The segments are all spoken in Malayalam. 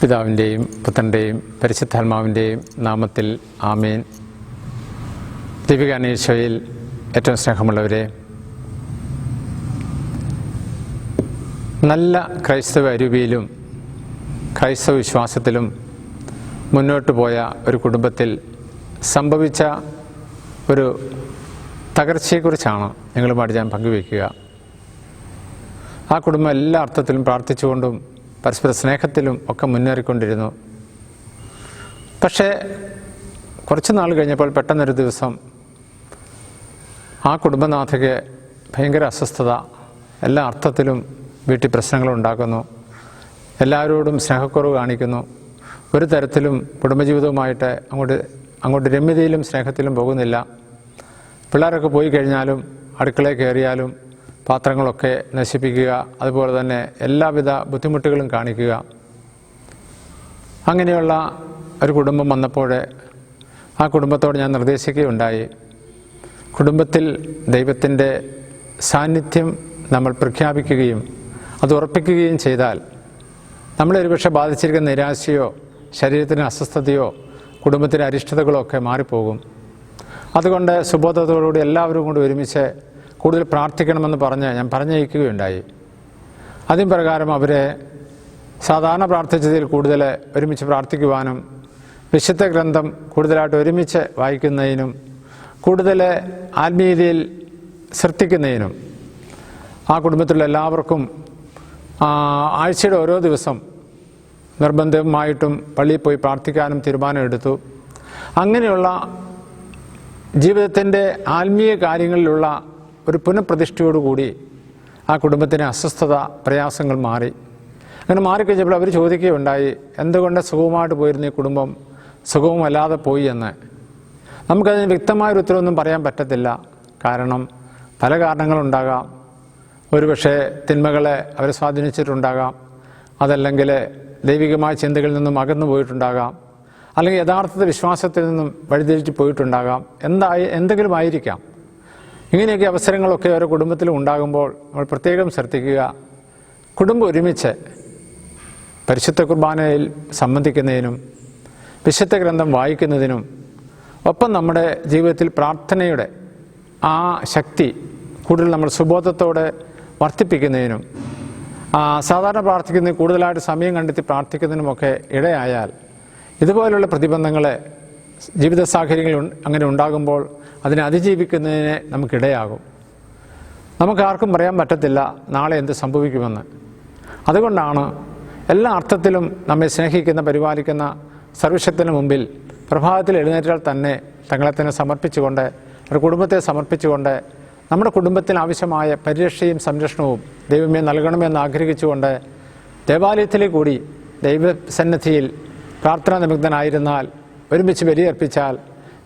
പിതാവിന്റെയും പുത്രന്റെയും പരിശുദ്ധാത്മാവിന്റെയും നാമത്തിൽ ആമേൻ. ദീപികാനീശോയിൽ ഏറ്റവും സ്നേഹമുള്ളവരെ നല്ല ക്രൈസ്തവ അരൂപിയിലും ക്രൈസ്തവ വിശ്വാസത്തിലും മുന്നോട്ട് പോയ ഒരു കുടുംബത്തിൽ സംഭവിച്ച ഒരു തകർച്ചയെക്കുറിച്ചാണ് നിങ്ങളുമായിട്ട് ഞാൻ പങ്കുവയ്ക്കുക. ആ കുടുംബം എല്ലാ അർത്ഥത്തിലും പ്രാർത്ഥിച്ചുകൊണ്ടും പരസ്പര സ്നേഹത്തിലും ഒക്കെ മുന്നേറിക്കൊണ്ടിരുന്നു. പക്ഷേ കുറച്ച് നാൾ കഴിഞ്ഞപ്പോൾ പെട്ടെന്നൊരു ദിവസം ആ കുടുംബനാഥയ്ക്ക് ഭയങ്കര അസ്വസ്ഥത എല്ലാ അർത്ഥത്തിലും വീട്ടിൽ പ്രശ്നങ്ങളുണ്ടാക്കുന്നു എല്ലാവരോടും സ്നേഹക്കുറവ് കാണിക്കുന്നു. ഒരു തരത്തിലും കുടുംബജീവിതവുമായിട്ട് അങ്ങോട്ട് അങ്ങോട്ട് രമ്യതയിലും സ്നേഹത്തിലും പോകുന്നില്ല. പിള്ളേരൊക്കെ പോയി കഴിഞ്ഞാലും അടുക്കളയിൽ കയറിയാലും പാത്രങ്ങളൊക്കെ നശിപ്പിക്കുക അതുപോലെ തന്നെ എല്ലാവിധ ബുദ്ധിമുട്ടുകളും കാണിക്കുക. അങ്ങനെയുള്ള ഒരു കുടുംബം വന്നപ്പോൾ ആ കുടുംബത്തോട് ഞാൻ നിർദ്ദേശിക്കുകയുണ്ടായി. കുടുംബത്തിൽ ദൈവത്തിന്റെ സാന്നിധ്യം നമ്മൾ പ്രഖ്യാപിക്കുകയും അത് ഉറപ്പിക്കുകയും ചെയ്താൽ നമ്മളെ ഒരുപക്ഷെ ബാധിച്ചിരിക്കുന്ന നിരാശയോ ശരീരത്തിന് അസ്വസ്ഥതയോ കുടുംബത്തിലെ അരിഷ്ടതകളോ ഒക്കെ മാറിപ്പോകും. അതുകൊണ്ട് സുബോധത്തോടുകൂടി എല്ലാവരും കൂടി ഒരുമിച്ച് കൂടുതൽ പ്രാർത്ഥിക്കണമെന്ന് പറഞ്ഞ് ഞാൻ പറഞ്ഞയക്കുകയുണ്ടായി. അതിൻ പ്രകാരം അവരെ സാധാരണ പ്രാർത്ഥിച്ചതിൽ കൂടുതൽ ഒരുമിച്ച് പ്രാർത്ഥിക്കുവാനും വിശുദ്ധ ഗ്രന്ഥം കൂടുതലായിട്ട് ഒരുമിച്ച് വായിക്കുന്നതിനും കൂടുതൽ ആത്മീയതയിൽ ശ്രദ്ധിക്കുന്നതിനും ആ കുടുംബത്തിലുള്ള എല്ലാവർക്കും ആഴ്ചയുടെ ഓരോ ദിവസം നിർബന്ധമായിട്ടും പള്ളിയിൽ പോയി പ്രാർത്ഥിക്കാനും തീരുമാനമെടുത്തു അങ്ങനെയുള്ള ജീവിതത്തിന്റെ ആത്മീയ കാര്യങ്ങളിലുള്ള ഒരു പുനഃപ്രതിഷ്ഠയോടുകൂടി ആ കുടുംബത്തിന് അസ്വസ്ഥത പ്രയാസങ്ങൾ മാറി. അങ്ങനെ മാറിക്കഴിഞ്ഞപ്പോൾ അവർ ചോദിക്കുകയുണ്ടായി എന്തുകൊണ്ട് സുഖവുമായിട്ട് പോയിരുന്ന ഈ കുടുംബം? സുഖവുമല്ലാതെ പോയി എന്ന്. നമുക്കതിന് വ്യക്തമായൊരു ഉത്തരവൊന്നും പറയാൻ പറ്റത്തില്ല. കാരണം പല കാരണങ്ങളുണ്ടാകാം. ഒരുപക്ഷെ തിന്മകളെ അവരെ സ്വാധീനിച്ചിട്ടുണ്ടാകാം. അതല്ലെങ്കിൽ ദൈവികമായ ചിന്തകളിൽ നിന്നും അകന്നു പോയിട്ടുണ്ടാകാം. അല്ലെങ്കിൽ യഥാർത്ഥ വിശ്വാസത്തിൽ നിന്നും വഴിതിരിച്ച് പോയിട്ടുണ്ടാകാം. എന്തായി എന്തെങ്കിലും ആയിരിക്കാം. ഇങ്ങനെയൊക്കെ അവസരങ്ങളൊക്കെ ഓരോ കുടുംബത്തിലും ഉണ്ടാകുമ്പോൾ നമ്മൾ പ്രത്യേകം ശ്രദ്ധിക്കുക. കുടുംബം ഒരുമിച്ച് പരിശുദ്ധ കുർബാനയിൽ സംബന്ധിക്കുന്നതിനും വിശുദ്ധ ഗ്രന്ഥം വായിക്കുന്നതിനും ഒപ്പം നമ്മുടെ ജീവിതത്തിൽ പ്രാർത്ഥനയുടെ ആ ശക്തി കൂടുതൽ നമ്മൾ സുബോധത്തോടെ വർദ്ധിപ്പിക്കുന്നതിനും സാധാരണ പ്രാർത്ഥിക്കുന്നതിന് കൂടുതലായിട്ട് സമയം കണ്ടെത്തി പ്രാർത്ഥിക്കുന്നതിനുമൊക്കെ ഇടയായാൽ ഇതുപോലുള്ള പ്രതിബന്ധങ്ങളെ ജീവിത സാഹചര്യങ്ങൾ അങ്ങനെ ഉണ്ടാകുമ്പോൾ അതിനെ അതിജീവിക്കുന്നതിന് നമുക്കിടയാകും. നമുക്ക് ആർക്കും പറയാൻ പറ്റത്തില്ല നാളെ എന്ത് സംഭവിക്കുമെന്ന്. അതുകൊണ്ടാണ് എല്ലാ അർത്ഥത്തിലും നമ്മെ സ്നേഹിക്കുന്ന പരിപാലിക്കുന്ന സർവശക്തിന് മുമ്പിൽ പ്രഭാതത്തിൽ എഴുന്നേറ്റാൽ തന്നെ തങ്ങളെ തന്നെ സമർപ്പിച്ചുകൊണ്ട് ഒരു കുടുംബത്തെ സമർപ്പിച്ചുകൊണ്ട് നമ്മുടെ കുടുംബത്തിന് ആവശ്യമായ പരിരക്ഷയും സംരക്ഷണവും ദൈവമേ നൽകണമെന്ന് ആഗ്രഹിച്ചുകൊണ്ട് ദേവാലയത്തിലെ കൂടി ദൈവസന്നിധിയിൽ പ്രാർത്ഥനാ നിമഗ്നനായിരുന്നാൽ ഒരുമിച്ച് ബലിയർപ്പിച്ചാൽ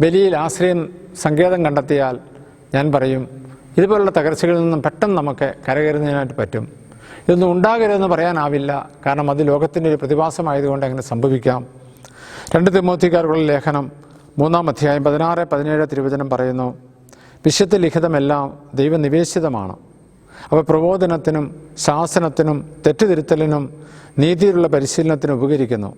ബലിയിൽ ആശ്രയം സങ്കേതം കണ്ടെത്തിയാൽ ഞാൻ പറയും ഇതുപോലുള്ള തകർച്ചകളിൽ നിന്നും പെട്ടെന്ന് നമുക്ക് കരകയറുന്നതിനായിട്ട് പറ്റും. ഇതൊന്നും ഉണ്ടാകരുതെന്ന് പറയാനാവില്ല. കാരണം അത് ലോകത്തിന്റെ ഒരു പ്രതിഭാസമായതുകൊണ്ട് അങ്ങനെ സംഭവിക്കാം. രണ്ട് തിമോത്തിക്കാർക്കുള്ള ലേഖനം മൂന്നാം അധ്യായം പതിനാറ് പതിനേഴ് തിരുവചനം പറയുന്നു വിശുദ്ധ ലിഖിതമെല്ലാം ദൈവനിവേശിതമാണ് അവ പ്രബോധനത്തിനും ശാസനത്തിനും തെറ്റുതിരുത്തലിനും നീതിയിലുള്ള പരിശീലനത്തിനും ഉപകരിക്കുന്നു.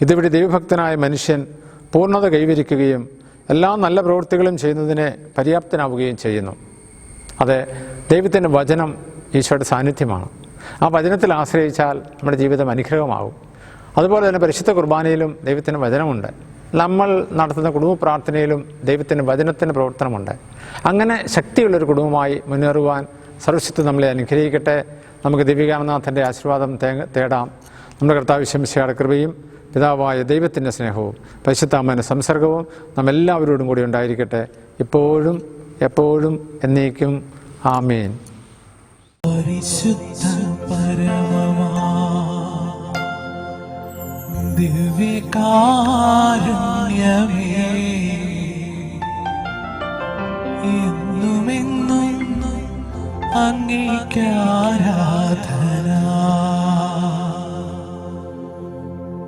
ഇതുവഴി ദൈവഭക്തനായ മനുഷ്യൻ പൂർണത കൈവരിക്കുകയും എല്ലാ നല്ല പ്രവൃത്തികളും ചെയ്യുന്നതിന് പര്യാപ്തനാവുകയും ചെയ്യുന്നു. അതെ ദൈവത്തിന്റെ വചനം ഈശോയുടെ സാന്നിധ്യമാണ്. ആ വചനത്തിൽ ആശ്രയിച്ചാൽ നമ്മുടെ ജീവിതം അനുഗ്രഹമാകും. അതുപോലെ തന്നെ പരിശുദ്ധ കുർബാനയിലും ദൈവത്തിന്റെ വചനമുണ്ട്. നമ്മൾ നടത്തുന്ന കുടുംബ പ്രാർത്ഥനയിലും ദൈവത്തിന്റെ വചനത്തിന്റെ പ്രവർത്തനമുണ്ട്. അങ്ങനെ ശക്തിയുള്ളൊരു കുടുംബമായി മുന്നേറുവാൻ സർവശക്തി നമ്മളെ അനുഗ്രഹിക്കട്ടെ. നമുക്ക് ദിവ്യകാനനാഥന്റെ ആശീർവാദം തേടാം. നമ്മുടെ കർത്താവ് ശംശയുടെ കൃപയും പിതാവായ ദൈവത്തിന്റെ സ്നേഹവും പരിശുദ്ധാമന്റെ സംസർഗവും നാം എല്ലാവരോടും കൂടി ഉണ്ടായിരിക്കട്ടെ. ഇപ്പോഴും എപ്പോഴും എന്നേക്കും. ആമേൻ. പരിശുദ്ധ പരമമാ ദിവ്യകാരുണ്യമേ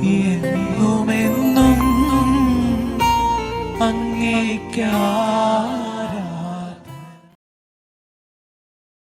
എന്നുമെന്നും അങ്ങേക്കാരാധന